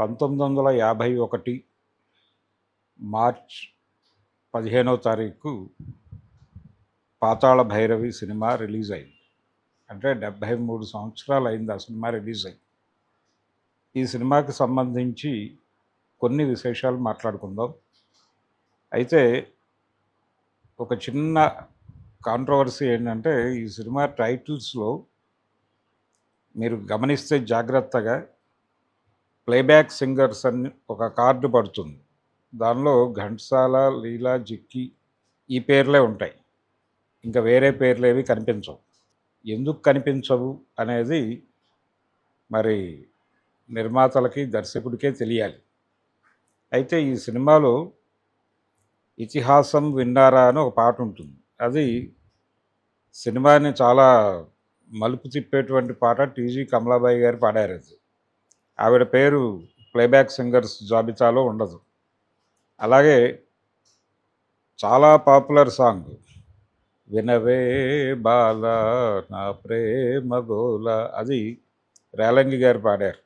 పంతొమ్మిది వందల యాభై ఒకటి మార్చ్ పదిహేనవ తారీఖు పాతాళ భైరవి సినిమా రిలీజ్ అయింది. అంటే డెబ్భై మూడు సంవత్సరాలు అయింది ఆ సినిమా రిలీజ్ అయింది. ఈ సినిమాకి సంబంధించి కొన్ని విశేషాలు మాట్లాడుకుందాం. అయితే ఒక చిన్న కాంట్రవర్సీ ఏంటంటే ఈ సినిమా టైటిల్స్లో మీరు గమనిస్తే జాగ్రత్తగా ప్లేబ్యాక్ సింగర్స్ అని ఒక కార్డు పడుతుంది. దానిలో ఘంటసాల లీలా జిక్కి ఈ పేర్లే ఉంటాయి. ఇంకా వేరే పేర్లు ఏవి కనిపించవు. ఎందుకు కనిపించవు అనేది మరి నిర్మాతలకి దర్శకుడికే తెలియాలి. అయితే ఈ సినిమాలో ఇతిహాసం విన్నారా అని ఒక పాట ఉంటుంది. అది సినిమాని చాలా మలుపు తిప్పేటువంటి పాట టీజీ కమలాబాయి గారు పాడారు అది. ఆవిడ పేరు ప్లేబ్యాక్ సింగర్స్ జాబితాలో ఉండదు. అలాగే చాలా పాపులర్ సాంగ్. వినవే బాల నా ప్రేమ గోల అది రేలంగి గారు పాడారు.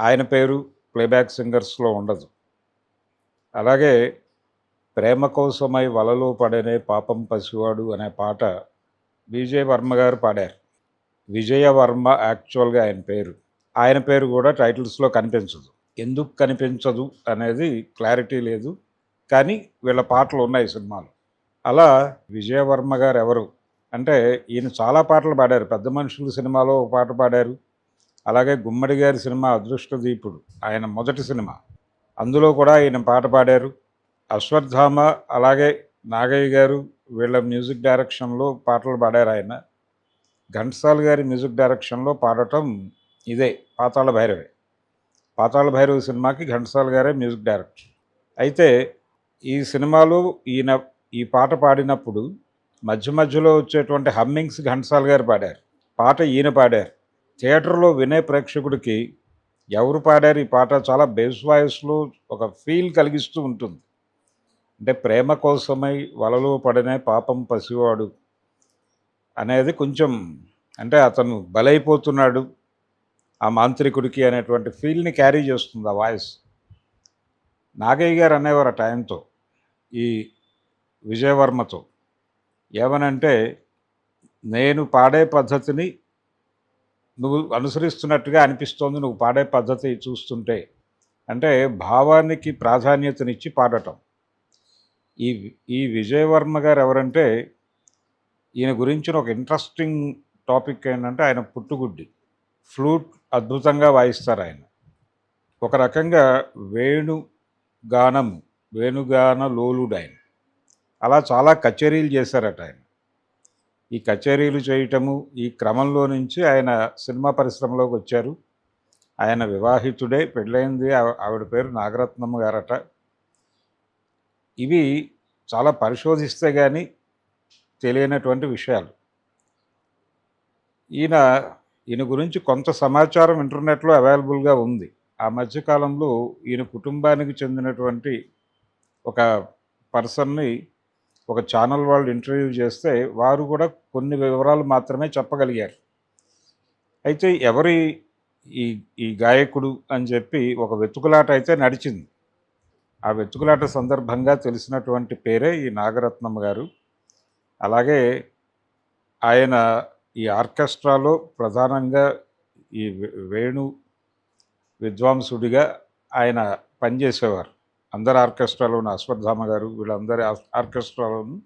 ఆయన పేరు ప్లేబ్యాక్ సింగర్స్లో ఉండదు. అలాగే ప్రేమ కోసమై వలలో పడనే పాపం పసివాడు అనే పాట విజయ వర్మ గారు పాడారు. విజయ వర్మ యాక్చువల్గా ఆయన పేరు. ఆయన పేరు కూడా టైటిల్స్లో కనిపించదు. ఎందుకు కనిపించదు అనేది క్లారిటీ లేదు. కానీ వీళ్ళ పాటలు ఉన్నాయి సినిమాలు. అలా విజయవర్మ గారు ఎవరు? అంటే ఈయన చాలా పాటలు పాడారు. పెద్ద మనుషులు సినిమాలో ఒక పాట పాడారు. అలాగే గుమ్మడి గారి సినిమా అదృష్ట దీపుడు ఆయన మొదటి సినిమా. అందులో కూడా ఈయన పాట పాడారు. అశ్వత్థామ అలాగే నాగయ్య గారు వీళ్ళ మ్యూజిక్ డైరెక్షన్లో పాటలు పాడారు ఆయన. ఘంటసాల్ గారి మ్యూజిక్ డైరెక్షన్లో పాడటం ఇదే పాతాళ భైరవే. పాతాళ భైరవి సినిమాకి ఘంటసాల గారే మ్యూజిక్ డైరెక్టర్. అయితే ఈ సినిమాలో ఈయన ఈ పాట పాడినప్పుడు మధ్య మధ్యలో వచ్చేటువంటి హమ్మింగ్స్ ఘంటసాల గారు పాడారు. పాట ఈయన పాడారు. థియేటర్లో వినే ప్రేక్షకుడికి ఎవరు పాడారు ఈ పాట చాలా బేస్ వాయిస్లో ఒక ఫీల్ కలిగిస్తూ ఉంటుంది. అంటే ప్రేమ కోసమై వలలో పడినే పాపం పసివాడు అనేది కొంచెం అంటే అతను బలైపోతున్నాడు. ఆ మాంత్రికుడికి అనేటువంటి ఫీల్ని క్యారీ చేస్తుంది ఆ వాయిస్. నాగయ్య గారు అనేవారు ఆ టైంతో ఈ విజయవర్మతో ఏమనంటే నేను పాడే పద్ధతిని నువ్వు అనుసరిస్తున్నట్టుగా అనిపిస్తోంది నువ్వు పాడే పద్ధతి చూస్తుంటే. అంటే భావానికి ప్రాధాన్యతనిచ్చి పాడటం. ఈ ఈ విజయవర్మ గారు ఎవరంటే ఈయన గురించిన ఒక ఇంట్రెస్టింగ్ టాపిక్ ఏంటంటే ఆయన పుట్టుగుడ్డి. ఫ్లూట్ అద్భుతంగా వాయిస్తారు ఆయన. ఒక రకంగా వేణు వేణుగాన లోలుడు ఆయన. అలా చాలా కచేరీలు చేశారట ఆయన. ఈ కచేరీలు చేయటము ఈ క్రమంలో నుంచి ఆయన సినిమా పరిశ్రమలోకి వచ్చారు. ఆయన వివాహితుడే పెళ్ళైంది ఆవిడ పేరు నాగరత్నం గారట. ఇవి చాలా పరిశోధిస్తే కానీ తెలియనటువంటి విషయాలు. ఈయన ఈయన గురించి కొంత సమాచారం ఇంటర్నెట్లో అవైలబుల్గా ఉంది. ఆ మధ్యకాలంలో ఈయన కుటుంబానికి చెందినటువంటి ఒక పర్సన్ని ఒక ఛానల్ వాళ్ళు ఇంటర్వ్యూ చేస్తే వారు కూడా కొన్ని వివరాలు మాత్రమే చెప్పగలిగారు. అయితే ఎవరి ఈ ఈ గాయకుడు అని చెప్పి ఒక వెతుకులాట అయితే నడిచింది. ఆ వెతుకులాట సందర్భంగా తెలిసినటువంటి పేరే ఈ నాగరత్నమ్మ గారు. అలాగే ఆయన ఈ ఆర్కెస్ట్రాలో ప్రధానంగా ఈ వే- వేణు విద్వాంసుడిగా ఆయన పనిచేసేవారు. అందరు ఆర్కెస్ట్రాలోని అశ్వత్థామ గారు వీళ్ళందరి ఆర్కెస్ట్రాలోనూ ఆర్కెస్ట్రాలోను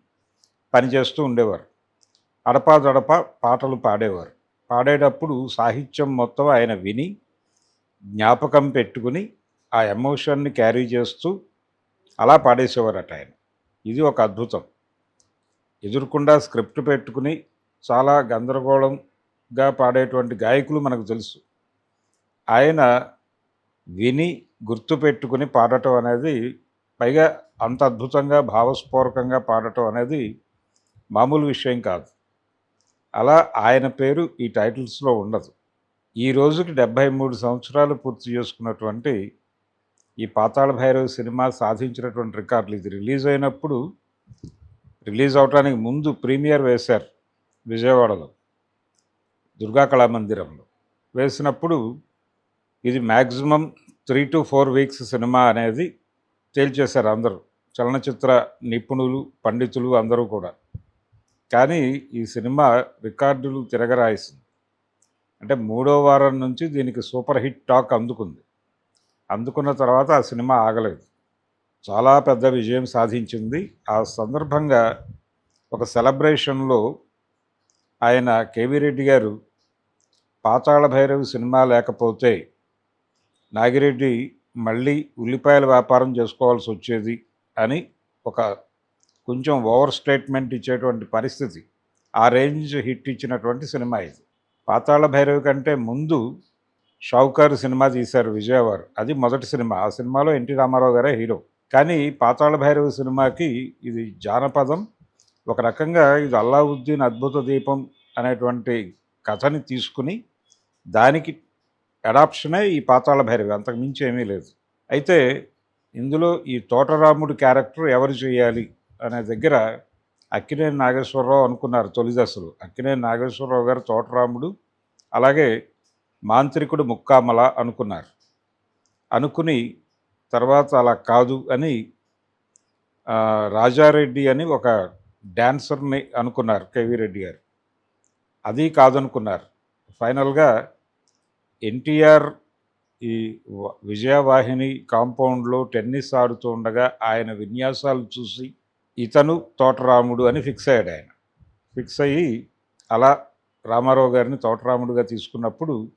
పనిచేస్తూ ఉండేవారు. అడపాదడప పాటలు పాడేవారు. పాడేటప్పుడు సాహిత్యం మొత్తం ఆయన విని జ్ఞాపకం పెట్టుకుని ఆ ఎమోషన్ని క్యారీ చేస్తూ అలా పాడేసేవారట ఆయన. ఇది ఒక అద్భుతం. ఎదురుకుండా స్క్రిప్ట్ పెట్టుకుని చాలా గందరగోళంగా పాడేటువంటి గాయకులు మనకు తెలుసు. ఆయన విని గుర్తుపెట్టుకుని పాడటం అనేది పైగా అంత అద్భుతంగా భావస్ఫూరకంగా పాడటం అనేది మామూలు విషయం కాదు. అలా ఆయన పేరు ఈ టైటిల్స్లో ఉండదు. ఈ రోజుకి డెబ్భై మూడు సంవత్సరాలు పూర్తి చేసుకున్నటువంటి ఈ పాతాళ భైరవ్ సినిమా సాధించినటువంటి రికార్డులు. ఇది రిలీజ్ అయినప్పుడు రిలీజ్ అవడానికి ముందు ప్రీమియర్ వేశారు. విజయవాడలో దుర్గా కళామందిరంలో వేసినప్పుడు ఇది maximum three to four weeks cinema అనేది తేల్చేశారు అందరూ. చలనచిత్ర నిపుణులు పండితులు అందరూ కూడా. కానీ ఈ సినిమా రికార్డులు తిరగరాయిసింది అంటే మూడో వారం నుంచి దీనికి సూపర్ హిట్ టాక్ అందుకుంది. అందుకున్న తర్వాత ఆ సినిమా ఆగలేదు. చాలా పెద్ద విజయం సాధించింది. ఆ సందర్భంగా ఒక సెలబ్రేషన్లో ఆయన కేవీ రెడ్డి గారు పాతాళ భైరవి సినిమా లేకపోతే నాగిరెడ్డి మళ్ళీ ఉల్లిపాయల వ్యాపారం చేసుకోవాల్సి వచ్చేది అని ఒక కొంచెం ఓవర్ స్టేట్మెంట్ ఇచ్చేటువంటి పరిస్థితి. ఆ రేంజ్ హిట్ ఇచ్చినటువంటి సినిమా ఇది. పాతాళ భైరవి కంటే ముందు షావుకారు సినిమా తీశారు విజయవారు అది మొదటి సినిమా. ఆ సినిమాలో ఎన్టీ రామారావు గారే హీరో. కానీ పాతాళ భైరవి సినిమాకి ఇది జానపదం. ఒక రకంగా ఇది అల్లావుద్దీన్ అద్భుత దీపం అనేటువంటి కథని తీసుకుని దానికి అడాప్షనే ఈ పాతాళ భైరవి. అంతకు మించి ఏమీ లేదు. అయితే ఇందులో ఈ తోటరాముడి క్యారెక్టర్ ఎవరు చేయాలి అనే దగ్గర అక్కినేని నాగేశ్వరరావు అనుకున్నారు తొలి దశలు. అక్కినేని నాగేశ్వరరావు గారు తోటరాముడు అలాగే మాంత్రికుడు ముక్కామల అనుకున్నారు. అనుకుని తర్వాత అలా కాదు అని రాజారెడ్డి అని ఒక డ్యాన్సర్ని అనుకున్నారు కేవీ రెడ్డి గారు. అది కాదనుకున్నారు. ఫైనల్గా ఎన్టీఆర్ ఈ విజయవాహిని కాంపౌండ్లో టెన్నిస్ ఆడుతూ ఉండగా ఆయన విన్యాసాలు చూసి ఇతను తోటరాముడు అని ఫిక్స్ అయ్యాడు ఆయన. ఫిక్స్ అయ్యి అలా రామారావు గారిని తోటరాముడుగా తీసుకున్నప్పుడు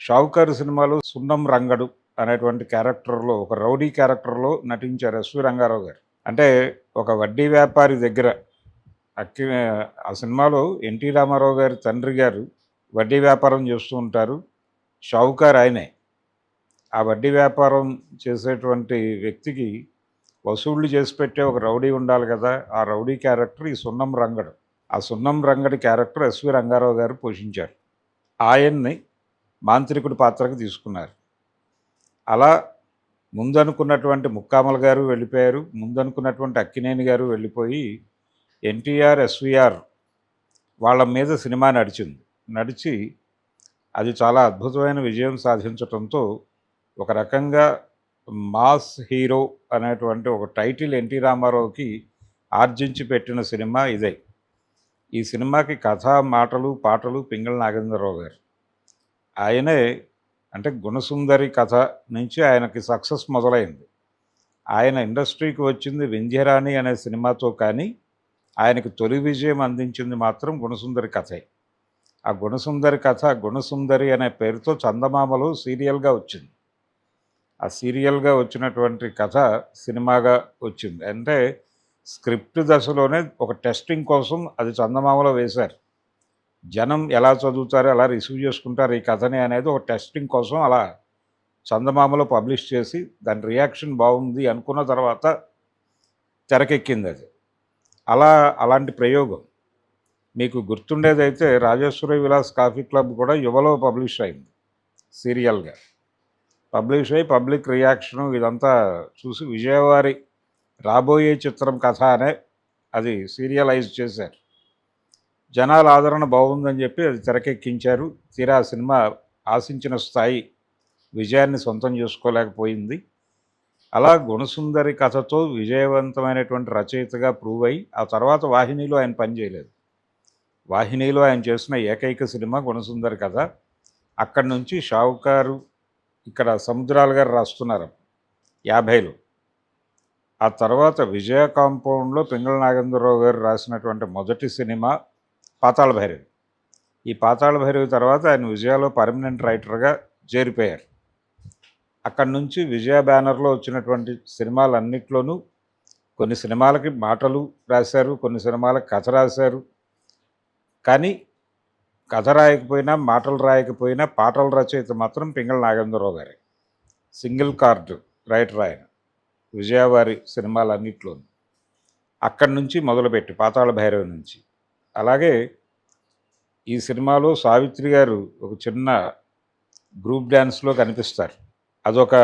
షావుకారు సినిమాలో సున్నం రంగడు అనేటువంటి క్యారెక్టర్లో ఒక రౌడీ క్యారెక్టర్లో నటించారు ఎస్వి రంగారావు గారు. అంటే ఒక వడ్డీ వ్యాపారి దగ్గర అక్కి ఆ సినిమాలో ఎన్టీ రామారావు గారి తండ్రి గారు వడ్డీ వ్యాపారం చేస్తూ ఉంటారు. షావుకారు ఆయనే. ఆ వడ్డీ వ్యాపారం చేసేటువంటి వ్యక్తికి వసూళ్ళు చేసి పెట్టే ఒక రౌడీ ఉండాలి కదా ఆ రౌడీ క్యారెక్టర్ ఈ సున్నం రంగడు. ఆ సున్నం రంగడి క్యారెక్టర్ ఎస్వి రంగారావు గారు పోషించారు. ఆయన్ని మాంత్రికుడి పాత్రకు తీసుకున్నారు. అలా ముందనుకున్నటువంటి ముక్కామల గారు వెళ్ళిపోయారు. ముందనుకున్నటువంటి అక్కినేని గారు వెళ్ళిపోయి ఎన్టీఆర్ ఎస్విఆర్ వాళ్ళ మీద సినిమా నడిచింది. నడిచి అది చాలా అద్భుతమైన విజయం సాధించడంతో ఒక రకంగా మాస్ హీరో అనేటువంటి ఒక టైటిల్ ఎన్టీ రామారావుకి ఆర్జించి పెట్టిన సినిమా ఇదే. ఈ సినిమాకి కథ మాటలు పాటలు పింగళ నాగేంద్రరావు గారు. ఆయనే అంటే గుణసుందరి కథ నుంచి ఆయనకి సక్సెస్ మొదలైంది. ఆయన ఇండస్ట్రీకి వచ్చింది వింధ్యరాణి అనే సినిమాతో కానీ ఆయనకు తొలి విజయం అందించింది మాత్రం గుణసుందరి కథే. ఆ గుణసుందరి కథ గుణసుందరి అనే పేరుతో చందమామలో సీరియల్గా వచ్చింది. ఆ సీరియల్గా వచ్చినటువంటి కథ సినిమాగా వచ్చింది. అంటే స్క్రిప్ట్ దశలోనే ఒక టెస్టింగ్ కోసం అది చందమామలో వేశారు. జనం ఎలా చదువుతారో ఎలా రిసీవ్ చేసుకుంటారు ఈ కథని అనేది ఒక టెస్టింగ్ కోసం అలా చందమామలో పబ్లిష్ చేసి దాని రియాక్షన్ బాగుంది అనుకున్న తర్వాత తెరకెక్కింది అది. అలా అలాంటి ప్రయోగం. మీకు గుర్తుండేదైతే రాజేశ్వరి విలాస్ కాఫీ క్లబ్ కూడా యువలో పబ్లిష్ అయింది సీరియల్గా. పబ్లిష్ అయ్యి పబ్లిక్ రియాక్షను ఇదంతా చూసి విజయవారి రాబోయే చిత్రం కథ అనే అది సీరియలైజ్ చేశారు. జనాల ఆదరణ బాగుందని చెప్పి అది తెరకెక్కించారు. తీరా సినిమా ఆశించిన స్థాయి విజయాన్ని సొంతం చేసుకోలేకపోయింది. అలా గుణసుందరి కథతో విజయవంతమైనటువంటి రచయితగా ప్రూవ్ అయ్యి ఆ తర్వాత వాహినిలో ఆయన పనిచేయలేదు వాహినిలో ఆయన చేసిన ఏకైక సినిమా గుణసుందరి కథ. అక్కడి నుంచి షావుకారు ఇక్కడ సముద్రాలు గారు రాస్తున్నారు. యాభైలో. ఆ తర్వాత విజయ కాంపౌండ్లో పింగళ నాగేంద్రరావు గారు రాసినటువంటి మొదటి సినిమా పాతాళ భైరవి. ఈ పాతాళ భైరవి తర్వాత ఆయన విజయాలో పర్మనెంట్ రైటర్గా చేరిపోయారు. అక్కడి నుంచి విజయ బ్యానర్లో వచ్చినటువంటి సినిమాలన్నిట్లోనూ కొన్ని సినిమాలకి మాటలు రాశారు కొన్ని సినిమాలకు కథ రాశారు. కానీ కథ రాయకపోయినా మాటలు రాయకపోయినా పాటల రచయిత మాత్రం పింగళ నాగేంద్రరావు గారే. సింగిల్ కార్డు రైటర్ ఆయన. విజయవారి సినిమాలన్నిట్లోనూ. అక్కడి నుంచి మొదలుపెట్టి పాతాళ భైరవి నుంచి. అలాగే ఈ సినిమాలో సావిత్రి గారు ఒక చిన్న గ్రూప్ డ్యాన్స్లో కనిపిస్తారు. అదొక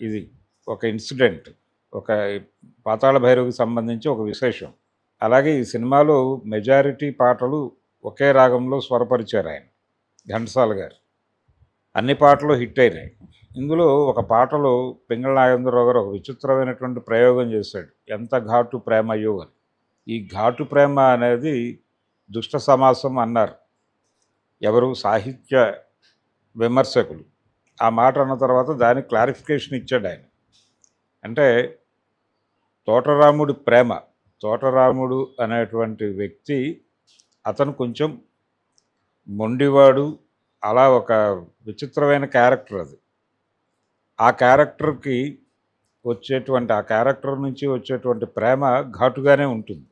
ఇది ఒక ఇన్సిడెంట్. ఒక పాతాళ భైరవికి సంబంధించి ఒక విశేషం. అలాగే ఈ సినిమాలో మెజారిటీ పాటలు ఒకే రాగంలో స్వరపరిచారు ఆయన ఘంటసాల గారు. అన్ని పాటలు హిట్ అయినాయి. ఇందులో ఒక పాటలో పింగళ నాగేంద్రరావు గారు ఒక విచిత్రమైనటువంటి ప్రయోగం చేశాడు. ఎంత ఘాటు ప్రేమ అయ్యో అని. ఈ ఘాటు ప్రేమ అనేది దుష్ట సమాసం అన్నారు. ఎవరు? సాహిత్య విమర్శకులు. ఆ మాట అన్న తర్వాత దానికి క్లారిఫికేషన్ ఇచ్చాడు ఆయన. అంటే తోటరాముడు ప్రేమ తోటరాముడు అనేటువంటి వ్యక్తి అతను కొంచెం మొండివాడు అలా ఒక విచిత్రమైన క్యారెక్టర్ అది. ఆ క్యారెక్టర్కి వచ్చేటువంటి ఆ క్యారెక్టర్ నుంచి వచ్చేటువంటి ప్రేమ ఘాటుగానే ఉంటుంది.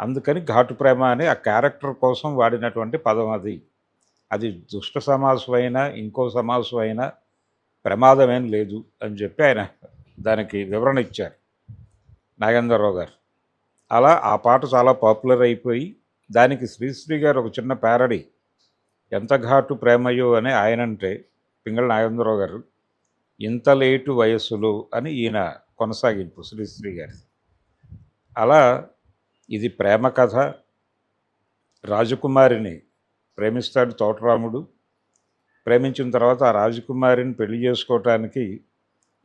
అందుకని ఘాటు ప్రేమ అని ఆ క్యారెక్టర్ కోసం వాడినటువంటి పదం అది. అది దుష్ట సమాసం అయినా ఇంకో సమాసం అయినా ప్రమాదమేం లేదు అని చెప్పి ఆయన దానికి వివరణ ఇచ్చారు నాగేంద్రరావు గారు. అలా ఆ పాట చాలా పాపులర్ అయిపోయి దానికి శ్రీశ్రీ గారు ఒక చిన్న ప్యారడీ ఎంత ఘాటు ప్రేమయో అని ఆయనంటే పింగళ నాగేంద్రరావు గారు ఇంత లేటు వయస్సులో అని ఈయన కొనసాగింపు శ్రీశ్రీ గారి. అలా ఇది ప్రేమ కథ రాజకుమారిని ప్రేమిస్తాడు తోటరాముడు. ప్రేమించిన తర్వాత ఆ రాజకుమారిని పెళ్ళి చేసుకోవటానికి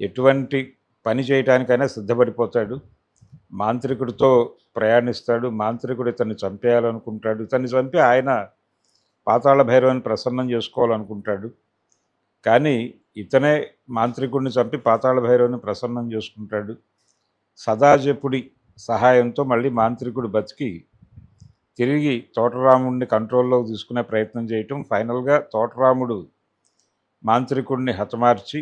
ఎటువంటి పని చేయటానికైనా సిద్ధపడిపోతాడు. మాంత్రికుడితో ప్రయాణిస్తాడు. మాంత్రికుడు ఇతన్ని చంపేయాలనుకుంటాడు. ఇతన్ని చంపి ఆయన పాతాళ భైరవాన్ని ప్రసన్నం చేసుకోవాలనుకుంటాడు. కానీ ఇతనే మాంత్రికుడిని చంపి పాతాళ భైరవుని ప్రసన్నం చేసుకుంటాడు. సదాజపుడి సహాయంతో మళ్ళీ మాంత్రికుడు బతికి తిరిగి తోటరాముడిని కంట్రోల్లోకి తీసుకునే ప్రయత్నం చేయటం ఫైనల్గా తోటరాముడు మాంత్రికుడిని హతమార్చి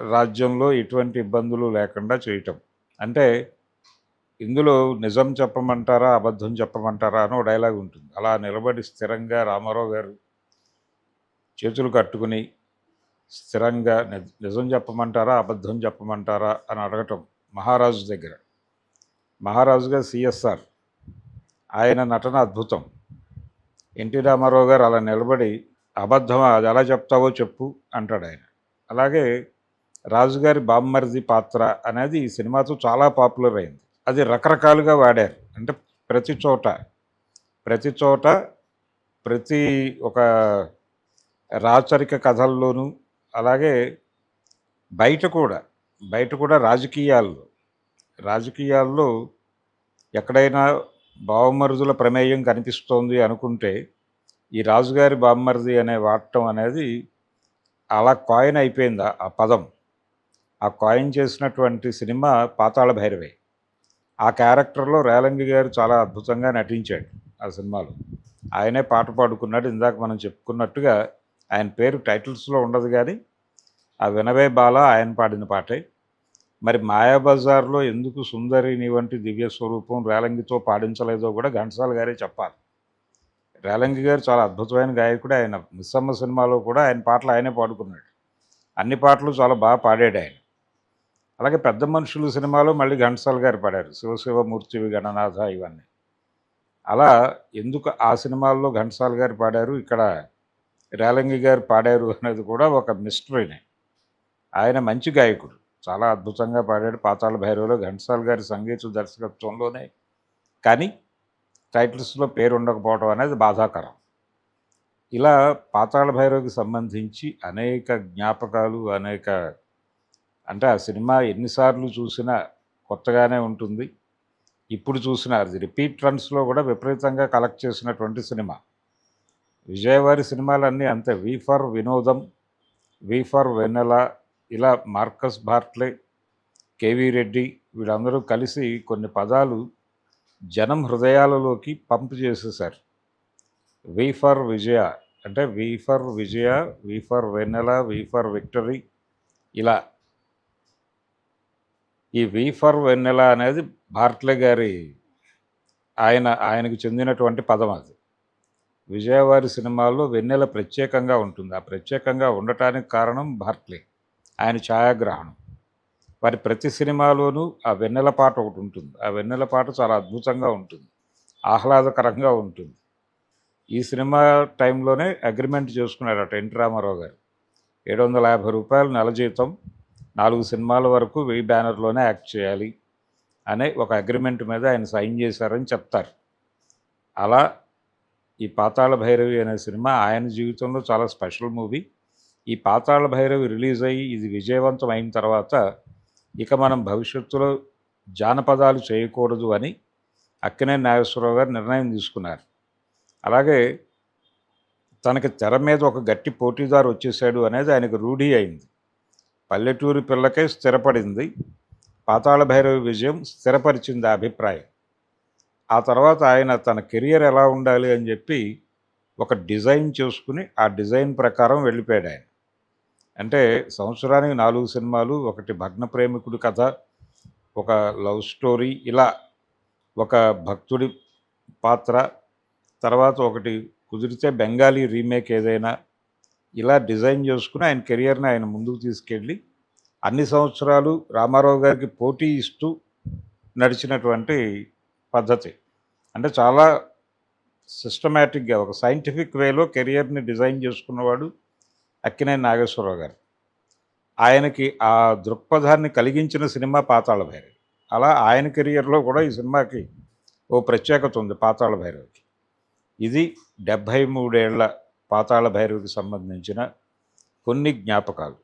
రాజ్యంలో ఎటువంటి ఇబ్బందులు లేకుండా చేయటం. అంటే ఇందులో నిజం చెప్పమంటారా అబద్ధం చెప్పమంటారా అని ఒక డైలాగ్ ఉంటుంది. అలా నిలబడి స్థిరంగా రామారావు గారు చేతులు కట్టుకుని స్థిరంగా నిజం చెప్పమంటారా అబద్ధం చెప్పమంటారా అని అడగటం మహారాజు దగ్గర. మహారాజుగా సిఎస్ఆర్. ఆయన నటన అద్భుతం. ఎన్టీ రామారావు గారు అలా నిలబడి అబద్ధం అది ఎలా చెప్తావో చెప్పు అంటాడు ఆయన. అలాగే రాజుగారి బామ్మర్ది పాత్ర అనేది ఈ సినిమాతో చాలా పాపులర్ అయింది. అది రకరకాలుగా వాడారు. అంటే ప్రతి చోట ప్రతి చోట ప్రతి ఒక రాచరిక కథల్లోనూ అలాగే బయట కూడా బయట కూడా రాజకీయాల్లో రాజకీయాల్లో ఎక్కడైనా బావమరుదుల ప్రమేయం కనిపిస్తోంది అనుకుంటే ఈ రాజుగారి బామ్మరిది అనే వాడటం అనేది అలా కాయిన్ అయిపోయింది ఆ- ఆ పదం? ఆ కాయిన్ చేసినటువంటి సినిమా పాతాళ భైరవే. ఆ క్యారెక్టర్లో రేలంగి గారు చాలా అద్భుతంగా నటించాడు ఆ సినిమాలో. ఆయనే పాట పాడుకున్నాడు ఇందాక మనం చెప్పుకున్నట్టుగా ఆయన పేరు టైటిల్స్లో ఉండదు కానీ ఆ వినవే బాల ఆయన పాడిన పాటే. మరి మాయాబజార్లో ఎందుకు సుందరిని వంటి దివ్య స్వరూపం రేలంగితో పాడించలేదో కూడా ఘంటసాల గారే చెప్పాలి. రేలంగి గారు చాలా అద్భుతమైన గాయకుడు ఆయన. మిస్సమ్మ సినిమాలో కూడా ఆయన పాటలు ఆయనే పాడుకున్నాడు. అన్ని పాటలు చాలా బాగా పాడాడు ఆయన. అలాగే పెద్ద మనుషులు సినిమాలో మళ్ళీ ఘంటసాల గారు పాడారు. శివశివమూర్తివి గణనాథ ఇవన్నీ. అలా ఎందుకు ఆ సినిమాల్లో ఘంటసాల గారు పాడారు? ఇక్కడ రేలంగి గారు పాడారు అనేది కూడా ఒక మిస్టరీనే. ఆయన మంచి గాయకుడు. చాలా అద్భుతంగా పాడాడు. పాతాళ భైరవలో ఘంటసాల్ గారి సంగీత దర్శకత్వంలోనే కానీ టైటిల్స్లో పేరు ఉండకపోవడం అనేది బాధాకరం. ఇలా పాతాళ భైరవకి సంబంధించి అనేక జ్ఞాపకాలు అనేక అంటే ఆ సినిమా ఎన్నిసార్లు చూసినా కొత్తగానే ఉంటుంది. ఇప్పుడు చూసినా అది రిపీట్ రన్స్లో కూడా విపరీతంగా కలెక్ట్ చేసినటువంటి సినిమా. విజయవారి సినిమాలన్నీ అంతే. వి ఫర్ వినోదం వి ఫర్ వెన్నెల ఇలా మార్కస్ బార్ట్లే కేవీ రెడ్డి వీళ్ళందరూ కలిసి కొన్ని పదాలు జనం హృదయాలలోకి పంప్ చేసేసారు వి ఫర్ విజయ అంటే V for Vijaya V for Vennela V for victory ఇలా. ఈ వి ఫర్ వెన్నెల అనేది బార్ట్లే గారి ఆయన ఆయనకు చెందినటువంటి పదం అది. విజయవారి సినిమాల్లో వెన్నెల ప్రత్యేకంగా ఉంటుంది. ఆ ప్రత్యేకంగా ఉండటానికి కారణం బార్ట్లే. ఆయన ఛాయాగ్రహణం. వారి ప్రతి సినిమాలోనూ ఆ వెన్నెల పాట ఒకటి ఉంటుంది. ఆ వెన్నెల పాట చాలా అద్భుతంగా ఉంటుంది. ఆహ్లాదకరంగా ఉంటుంది. ఈ సినిమా టైంలోనే అగ్రిమెంట్ చేసుకున్నారట ఎన్టీ రామారావు గారు. ఏడు వందల యాభై రూపాయలు నెల జీతం నాలుగు సినిమాల వరకు వెయ్యి బ్యానర్లోనే యాక్ట్ చేయాలి అనే ఒక అగ్రిమెంట్ మీద ఆయన సైన్ చేశారని చెప్తారు. అలా ఈ పాతాళ భైరవి అనే సినిమా ఆయన జీవితంలో చాలా స్పెషల్ మూవీ. ఈ పాతాళ భైరవి రిలీజ్ అయ్యి ఇది విజయవంతం అయిన తర్వాత ఇక మనం భవిష్యత్తులో జానపదాలు చేయకూడదు అని అక్కినే నాగేశ్వరరావు గారు నిర్ణయం తీసుకున్నారు. అలాగే తనకి తెర మీద ఒక గట్టి పోటీదారు వచ్చేసాడు అనేది ఆయనకు రూఢి అయింది. పల్లెటూరి పిల్లకే స్థిరపడింది. పాతాళ భైరవి విజయం స్థిరపరిచింది ఆ అభిప్రాయం. ఆ తర్వాత ఆయన తన కెరియర్ ఎలా ఉండాలి అని చెప్పి ఒక డిజైన్ చేసుకుని ఆ డిజైన్ ప్రకారం వెళ్ళిపోయాడు ఆయన. అంటే సంవత్సరానికి నాలుగు సినిమాలు ఒకటి భగ్న ప్రేమికుడి కథ ఒక లవ్ స్టోరీ ఇలా ఒక భక్తుడి పాత్ర తర్వాత ఒకటి కుదిరితే బెంగాలీ రీమేక్ ఏదైనా ఇలా డిజైన్ చేసుకుని ఆయన కెరియర్ని ఆయన ముందుకు తీసుకెళ్ళి అన్ని సంవత్సరాలు రామారావు గారికి పోటీ ఇస్తూ నడిచినటువంటి పద్ధతి. అంటే చాలా సిస్టమేటిక్గా ఒక సైంటిఫిక్ వేలో కెరియర్ని డిజైన్ చేసుకున్నవాడు అక్కినే నాగేశ్వరరావు గారు. ఆయనకి ఆ దృక్పథాన్ని కలిగించిన సినిమా పాతాళ భైరవి. అలా ఆయన కెరియర్లో కూడా ఈ సినిమాకి ఓ ప్రత్యేకత ఉంది పాతాళ భైరవికి. ఇది డెబ్భై మూడేళ్ళ పాతాళ భైరవికి సంబంధించిన కొన్ని జ్ఞాపకాలు.